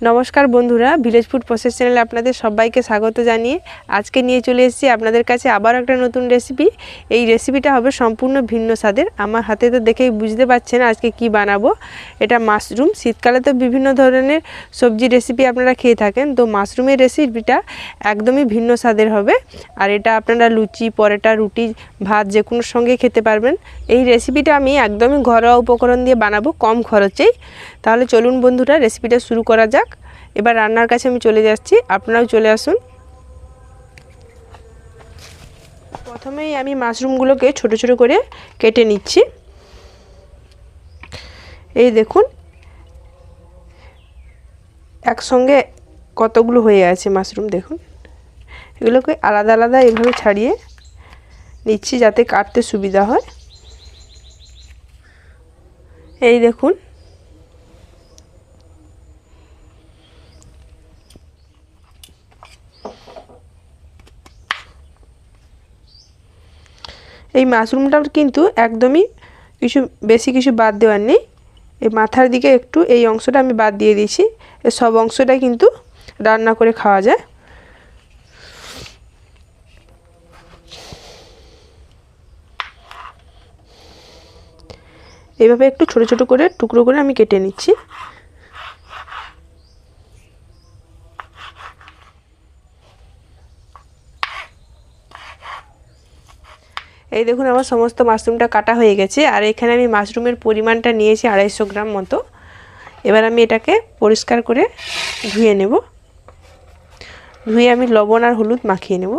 নমস্কার বন্ধুরা village food process চ্যানেলে আপনাদের সবাইকে স্বাগত জানিয়ে আজকে নিয়ে চলে এসেছি আপনাদের কাছে আবার একটা নতুন রেসিপি এই রেসিপিটা হবে সম্পূর্ণ ভিন্ন স্বাদের। আমার হাতে তো দেখেই বুঝতে পারছেন আজকে কি বানাবো। এটা মাশরুম। শীতকালে তো বিভিন্ন ধরনের সবজি রেসিপি আপনারা খেয়ে থাকেন। তো মাশরুমের রেসিপিটা একদমই ভিন্ন স্বাদের হবে। আর এটা আপনারা লুচি, পরোটা, রুটি, ভাত যে কোনো সঙ্গে খেতে পারবেন। এই রেসিপিটা আমি একদমই ঘরোয়া উপকরণ দিয়ে বানাবো কম খরচেই। তাহলে চলুন বন্ধুরা রেসিপিটা শুরু করা যাক। এবার রান্নার কাছে আমি চলে যাচ্ছি। আপনারাও চলে আসুন। প্রথমেই আমি মাশরুমগুলোকে ছোট ছোট করে কেটে নিচ্ছি। এই দেখুন, একসঙ্গে কতগুলো হয়ে আছে মাশরুম, দেখুন। এগুলোকে আলাদা আলাদা এভাবে ছাড়িয়ে নিচ্ছি যাতে কাটতে সুবিধা হয়। এই দেখুন এই মাশরুমটার কিন্তু একদমই কিছু, বেশি কিছু বাদ দেওয়ার নেই। এই মাথার দিকে একটু এই অংশটা আমি বাদ দিয়ে দিয়েছি। সব অংশটা কিন্তু রান্না করে খাওয়া যায়। এইভাবে একটু ছোট ছোট করে টুকরো করে আমি কেটে নিচ্ছি। এই দেখুন, আমার সমস্ত মাশরুমটা কাটা হয়ে গেছে, আর এখানে আমি মাশরুমের পরিমাণটা নিয়েছি আড়াইশো গ্রাম মতো। এবার আমি এটাকে পরিষ্কার করে ধুয়ে নেব। ধুয়ে আমি লবণ আর হলুদ মাখিয়ে নেব।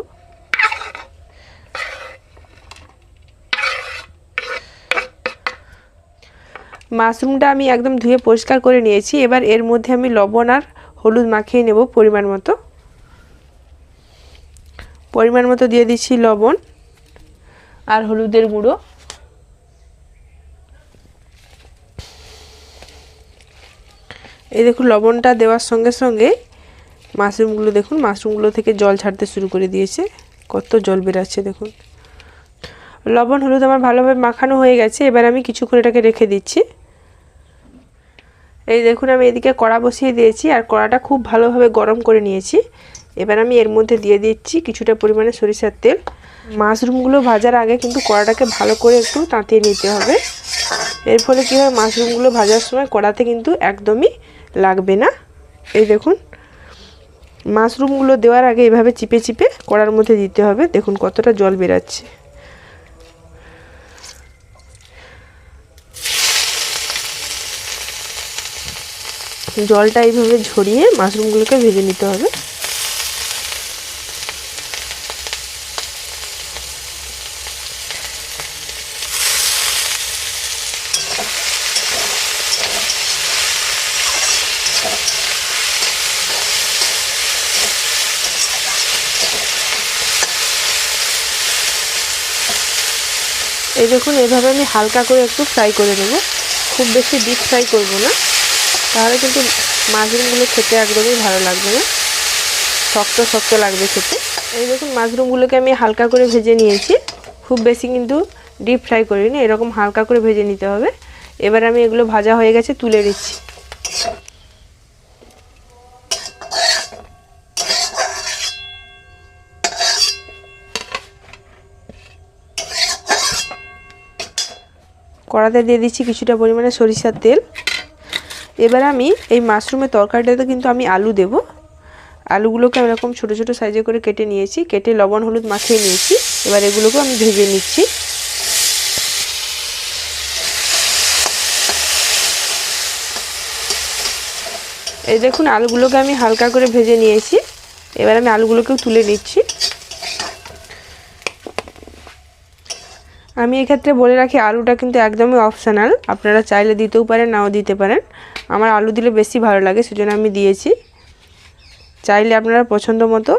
মাশরুমটা আমি একদম ধুয়ে পরিষ্কার করে নিয়েছি। এবার এর মধ্যে আমি লবণ আর হলুদ মাখিয়ে নেব পরিমাণ মতো। পরিমাণ মতো দিয়ে দিচ্ছি লবণ। আর হলুদের গুঁড়ো। এই দেখুন, লবণটা দেওয়ার সঙ্গে সঙ্গে মাশরুমগুলো দেখুন, মাশরুমগুলো থেকে জল ছাড়তে শুরু করে দিয়েছে। কত জল বেরাচ্ছে দেখুন। লবণ, হলুদ আমার ভালোভাবে মাখানো হয়ে গেছে, এবার আমি কিছুক্ষণ এটাকে রেখে দিচ্ছি। এই দেখুন, আমি এদিকে কড়া বসিয়ে দিয়েছি, আর কড়াটা খুব ভালোভাবে গরম করে নিয়েছি। এবার আমি এর মধ্যে দিয়ে দিচ্ছি কিছুটা পরিমাণে সরিষার তেল। মাশরুমগুলো ভাজার আগে কিন্তু কড়াটাকে ভালো করে একটু তাঁতিয়ে নিতে হবে। এর ফলে কী হয়, মাশরুমগুলো ভাজার সময় কড়াতে কিন্তু একদমই লাগবে না। এই দেখুন, মাশরুমগুলো দেওয়ার আগে এভাবে চিপে চিপে কড়ার মধ্যে দিতে হবে। দেখুন কতটা জল বেরাচ্ছে। জলটা এইভাবে ঝরিয়ে মাশরুমগুলোকে ভেজে নিতে হবে। এই দেখুন, এভাবে আমি হালকা করে একটু ফ্রাই করে নেব। খুব বেশি ডিপ ফ্রাই করব না। তাহলে কিন্তু মাশরুমগুলো খেতে একদমই ভালো লাগবে না। শক্ত শক্ত লাগবে খেতে। এই দেখুন, মাশরুমগুলোকে আমি হালকা করে ভেজে নিয়েছি। খুব বেশি কিন্তু ডিপ ফ্রাই করিনি। এরকম হালকা করে ভেজে নিতে হবে। এবার আমি এগুলো ভাজা হয়ে গেছে তুলে নিচ্ছি। কড়াতে দিয়ে দিচ্ছি কিছুটা পরিমাণে সরিষার তেল। এবার আমি এই মাশরুমের তরকারিটাতে কিন্তু আমি আলু দেব। আলুগুলোকে আমি এরকম ছোটো ছোটো সাইজে করে কেটে নিয়েছি, কেটে লবণ, হলুদ মাখিয়ে নিয়েছি। এবার এগুলোকে আমি ভেজে নিচ্ছি। এই দেখুন, আলুগুলোকে আমি হালকা করে ভেজে নিয়েছি। এবার আমি আলুগুলোকেও তুলে নিচ্ছি। আমি এক্ষেত্রে বলে রাখি, আলুটা কিন্তু একদমই অপশানাল আপনারা চাইলে দিতেও পারেন, নাও দিতে পারেন। আমার আলু দিলে বেশি ভালো লাগে, সেজন্য আমি দিয়েছি। চাইলে আপনারা পছন্দ মতো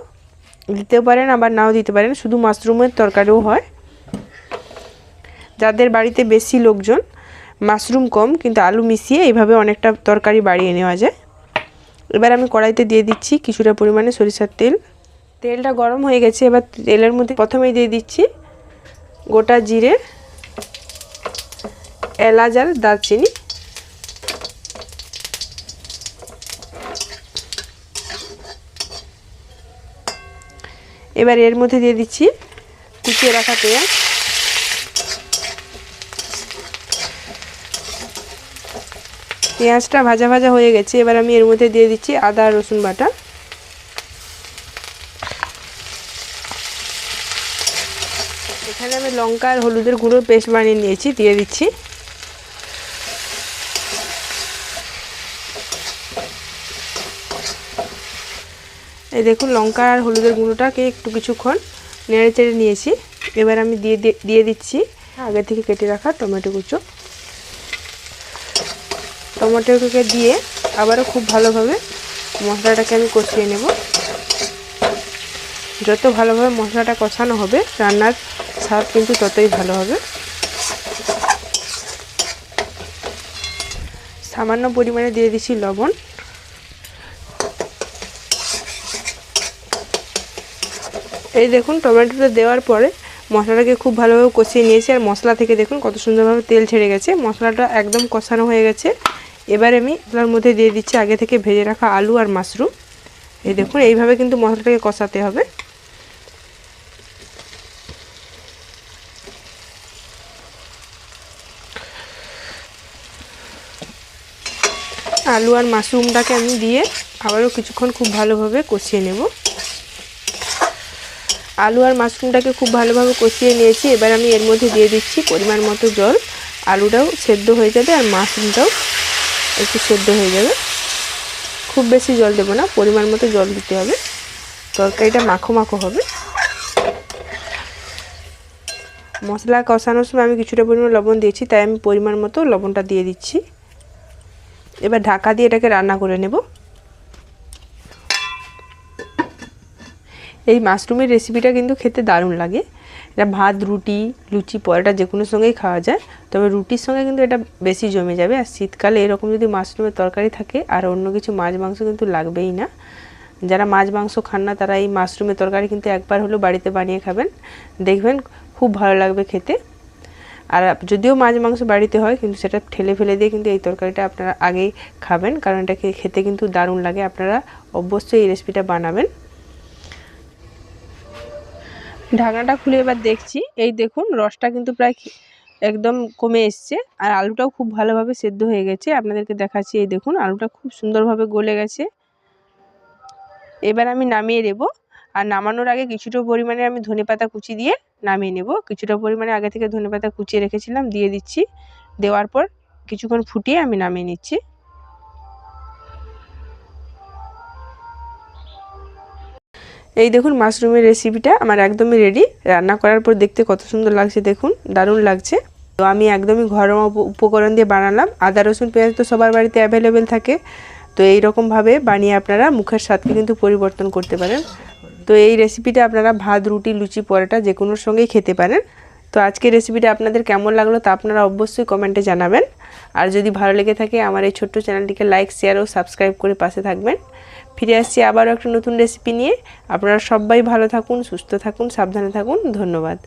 দিতেও পারেন, আবার নাও দিতে পারেন। শুধু মাশরুমের তরকারিও হয়। যাদের বাড়িতে বেশি লোকজন, মাশরুম কম, কিন্তু আলু মিশিয়ে এইভাবে অনেকটা তরকারি বাড়িয়ে নেওয়া যায়। এবার আমি কড়াইতে দিয়ে দিচ্ছি কিছুটা পরিমাণে সরিষার তেল। তেলটা গরম হয়ে গেছে, এবার তেলের মধ্যে প্রথমেই দিয়ে দিচ্ছি গোটা জিরে, এলাচ আর দারচিনি। এবার এর মধ্যে দিয়ে দিচ্ছি কুচিয়ে রাখা পেঁয়াজ। পেঁয়াজটা ভাজা ভাজা হয়ে গেছে, এবার আমি এর মধ্যে দিয়ে দিচ্ছি আদা রসুন বাটা। লঙ্কা আর হলুদের গুঁড়ো পেস্ট বানিয়ে নিয়েছি, দিয়ে দিচ্ছি। এই দেখুন, লঙ্কা আর হলুদের গুঁড়োটাকে একটু কিছুক্ষণ নেড়ে চেড়ে নিয়েছি। এবার আমি দিয়ে দিয়ে দিচ্ছি আগে থেকে কেটে রাখা টমেটো কুচো। টমেটোকে দিয়ে আবারও খুব ভালোভাবে মশলাটাকে আমি কষিয়ে নেব। যত ভালোভাবে মশলাটা কষানো হবে, রান্নার স্বাদ কিন্তু ততই ভালো হবে। সামান্য পরিমাণে দিয়ে দিচ্ছি লবণ। এই দেখুন, টমেটোটা দেওয়ার পরে মশলাটাকে খুব ভালোভাবে কষিয়ে নিয়েছি। আর মশলা থেকে দেখুন কত সুন্দরভাবে তেল ছেড়ে গেছে। মশলাটা একদম কষানো হয়ে গেছে। এবার আমি তার মধ্যে দিয়ে দিচ্ছি আগে থেকে ভেজে রাখা আলু আর মাশরুম। এই দেখুন, এইভাবে কিন্তু মশলাটাকে কষাতে হবে। আলু আর মাশরুমটাকে আমি দিয়ে আবারও কিছুক্ষণ খুব ভালোভাবে কষিয়ে নেব। আলু আর মাশরুমটাকে খুব ভালোভাবে কষিয়ে নিয়েছি। এবার আমি এর মধ্যে দিয়ে দিচ্ছি পরিমাণ মতো জল। আলুটাও সেদ্ধ হয়ে যাবে আর মাশরুমটাও একটু সেদ্ধ হয়ে যাবে। খুব বেশি জল দেবো না, পরিমাণ মতো জল দিতে হবে। তরকারিটা মাখো মাখো হবে। মশলা কষানোর সময় আমি কিছুটা পরিমাণ লবণ দিয়েছি, তাই আমি পরিমাণ মতো লবণটা দিয়ে দিচ্ছি। এবার ঢাকা দিয়ে এটাকে রান্না করে নেব। এই মাশরুমের রেসিপিটা কিন্তু খেতে দারুণ লাগে। এটা ভাত, রুটি, লুচি, পরোটা যে কোনো সঙ্গেই খাওয়া যায়। তবে রুটির সঙ্গে কিন্তু এটা বেশি জমে যাবে। আর শীতকালে এরকম যদি মাশরুমের তরকারি থাকে, আর অন্য কিছু মাছ, মাংস কিন্তু লাগবেই না। যারা মাছ, মাংস খান না, তারা এই মাশরুমের তরকারি কিন্তু একবার হলেও বাড়িতে বানিয়ে খাবেন। দেখবেন খুব ভালো লাগবে খেতে। আর যদিও মাছ মাংস বাড়িতে হয়, কিন্তু সেটা ঠেলে ফেলে দিয়ে কিন্তু এই তরকারিটা আপনারা আগেই খাবেন। কারণ এটাকে খেতে কিন্তু দারুণ লাগে। আপনারা অবশ্যই এই রেসিপিটা বানাবেন। ঢাকনাটা খুলে এবার দেখছি। এই দেখুন, রসটা কিন্তু প্রায় একদম কমে এসছে। আর আলুটাও খুব ভালোভাবে সেদ্ধ হয়ে গেছে। আপনাদেরকে দেখাচ্ছি, এই দেখুন, আলুটা খুব সুন্দরভাবে গলে গেছে। এবার আমি নামিয়ে দেবো। আর নামানোর আগে কিছুটা পরিমাণে আমি ধনে পাতা কুচি দিয়ে নামিয়ে নেব। কিছুটা পরিমাণে আগে থেকে ধনে পাতা কুচিয়ে রেখেছিলাম, দিয়ে দিচ্ছি। দেওয়ার পর কিছুক্ষণ ফুটিয়ে আমি নামিয়ে নিচ্ছি। এই দেখুন, মাশরুমের রেসিপিটা আমার একদমই রেডি রান্না করার পর দেখতে কত সুন্দর লাগছে, দেখুন। দারুণ লাগছে। তো আমি একদমই ঘরোয়া উপকরণ দিয়ে বানালাম। আদা, রসুন, পেঁয়াজ তো সবার বাড়িতে অ্যাভেলেবেল থাকে। তো এই রকমভাবে বানিয়ে আপনারা মুখের স্বাদকে কিন্তু পরিবর্তন করতে পারেন। তো এই রেসিপিটা আপনারা ভাত, রুটি, লুচি, পরোটা যে কোনোর সঙ্গেই খেতে পারেন। তো আজকের রেসিপিটা আপনাদের কেমন লাগল তা আপনারা অবশ্যই কমেন্টে জানাবেন। আর যদি ভালো লেগে থাকে আমার এই ছোট্ট চ্যানেলটিকে লাইক শেয়ার ও সাবস্ক্রাইব করে পাশে থাকবেন। ফিরে আসছি আবারও একটা নতুন রেসিপি নিয়ে। আপনারা সবাই ভালো থাকুন, সুস্থ থাকুন, সাবধানে থাকুন। ধন্যবাদ।